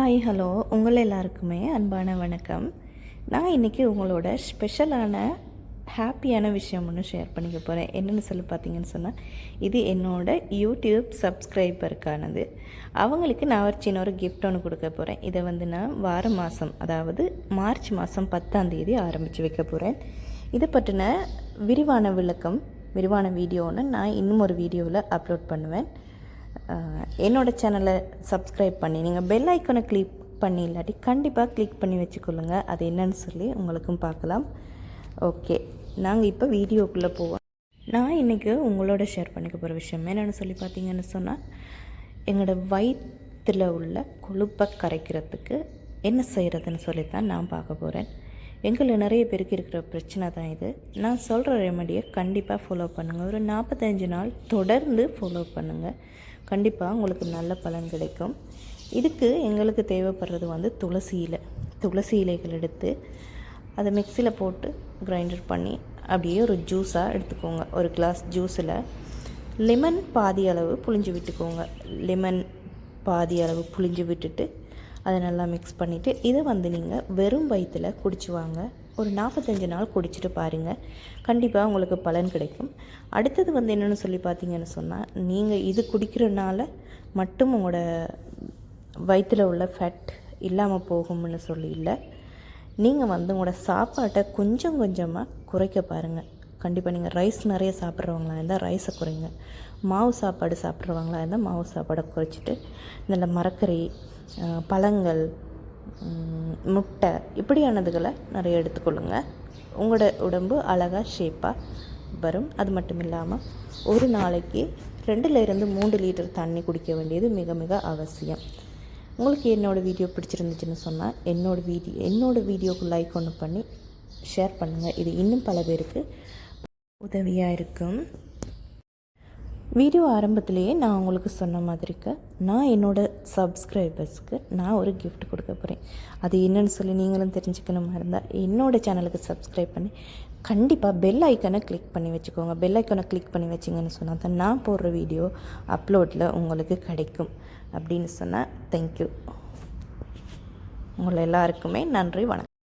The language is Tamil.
ஹாய் ஹலோ உங்கள் எல்லாருக்குமே அன்பான வணக்கம். நான் இன்றைக்கி உங்களோட ஸ்பெஷலான ஹாப்பியான விஷயம் ஒன்று ஷேர் பண்ணிக்க போகிறேன் என்னென்னு சொல்லி பார்த்தீங்கன்னு சொன்னால் இது என்னோட யூடியூப் சப்ஸ்கிரைபருக்கானது அவங்களுக்கு நான் ஒரு சின்ன ஒரு கிஃப்ட் ஒன்று கொடுக்க போகிறேன் இதை வந்து நான் வார மாதம் அதாவது மார்ச் மாதம் பத்தாம் தேதி ஆரம்பித்து வைக்க போகிறேன் இதை பற்றின விரிவான விளக்கம் விரிவான வீடியோன்னு நான் இன்னும் ஒரு வீடியோவில் அப்லோட் பண்ணுவேன். என்னோடய என்னோட சேனலை சப்ஸ்கிரைப் பண்ணி நீங்கள் பெல் ஐக்கனை கிளிக் பண்ணி இல்லாட்டி கண்டிப்பாக கிளிக் பண்ணி வச்சுக்கொள்ளுங்க. அது என்னன்னு சொல்லி உங்களுக்கும் பார்க்கலாம். ஓகே நாங்கள் இப்போ வீடியோக்குள்ளே போவோம். நான் இன்றைக்கி உங்களோட ஷேர் பண்ணிக்க போகிற விஷயம் என்னென்னு சொல்லி பார்த்தீங்கன்னு சொன்னால் எங்களோட வயிற்றில் உள்ள கொழுப்பை கரைக்கிறதுக்கு என்ன செய்கிறதுன்னு சொல்லி தான் நான் பார்க்க போகிறேன் எங்களில் நிறைய பேருக்கு இருக்கிற பிரச்சனை தான் இது. நான் சொல்கிற ரெமடியை கண்டிப்பாக ஃபாலோ பண்ணுங்கள் ஒரு நாற்பத்தஞ்சு நாள் தொடர்ந்து ஃபாலோ பண்ணுங்கள் கண்டிப்பாக உங்களுக்கு நல்ல பலன் கிடைக்கும். இதுக்கு எங்களுக்கு தேவைப்படுறது வந்து துளசி இலை. துளசி இலைகள் எடுத்து அதை மிக்சியில் போட்டு கிரைண்டர் பண்ணி அப்படியே ஒரு ஜூஸாக எடுத்துக்கோங்க. ஒரு கிளாஸ் ஜூஸில் லெமன் பாதி அளவு புழிஞ்சு விட்டுக்கோங்க. லெமன் பாதி அளவு புழிஞ்சு விட்டுட்டு அதை நல்லா மிக்ஸ் பண்ணிவிட்டு இதை வந்து நீங்கள் வெறும் வயிற்றில் குடிச்சு வாங்க. ஒரு நாற்பத்தஞ்சு நாள் குடிச்சிட்டு பாருங்கள் கண்டிப்பாக உங்களுக்கு பலன் கிடைக்கும். அடுத்தது வந்து என்னென்னு சொல்லி பார்த்தீங்கன்னு சொன்னால் நீங்கள் இது குடிக்கிறனால மட்டும் உங்களோட வயிற்றில் உள்ள ஃபேட் இல்லாமல் போகும்னு சொல்லி இல்லை. நீங்கள் வந்து உங்களோட சாப்பாட்டை கொஞ்சம் கொஞ்சமாக குறைக்க பாருங்கள் கண்டிப்பாக நீங்கள் ரைஸ் நிறைய சாப்பிட்றவங்களா இருந்தால் ரைஸை குறைங்க. மாவு சாப்பாடு சாப்பிட்றவங்களா இருந்தால் மாவு சாப்பாடை குறைச்சிட்டு இந்த மரக்கறி பழங்கள் முட்டை இப்படியானதுகளை நிறைய எடுத்துக்கொள்ளுங்க. உங்களோட உடம்பு அழகாக ஷேப்பாக வரும். அது மட்டும் இல்லாமல் ஒரு நாளைக்கு ரெண்டுலேருந்து மூன்று லிட்டர் தண்ணி குடிக்க வேண்டியது மிக மிக அவசியம். உங்களுக்கு என்னோடய வீடியோ பிடிச்சிருந்துச்சுன்னு சொன்னால் என்னோடய வீடியோ என்னோடய வீடியோக்கு லைக் ஒன்று பண்ணி ஷேர் பண்ணுங்கள் இது இன்னும் பல பேருக்கு உதவியாக இருக்கும் வீடியோ ஆரம்பத்திலேயே நான் உங்களுக்கு சொன்ன மாதிரிக்கு நான் என்னோட சப்ஸ்கிரைபர்ஸ்க்கு நான் ஒரு கிஃப்ட் கொடுக்க போகிறேன் அது என்னன்னு சொல்லி நீங்களும் தெரிஞ்சுக்கணுமா. இருந்தால் என்னோட சேனலுக்கு சப்ஸ்கிரைப் பண்ணி கண்டிப்பாக பெல் ஐக்கனை கிளிக் பண்ணி வச்சுக்கோங்க. பெல் ஐக்கனை கிளிக் பண்ணி வச்சிங்கன்னு சொன்னால் தான் நான் போடுற வீடியோ அப்லோடில் உங்களுக்கு கிடைக்கும். அப்படின்னு சொன்னால் தேங்க்யூ உங்களை எல்லாருக்குமே நன்றி வணக்கம்.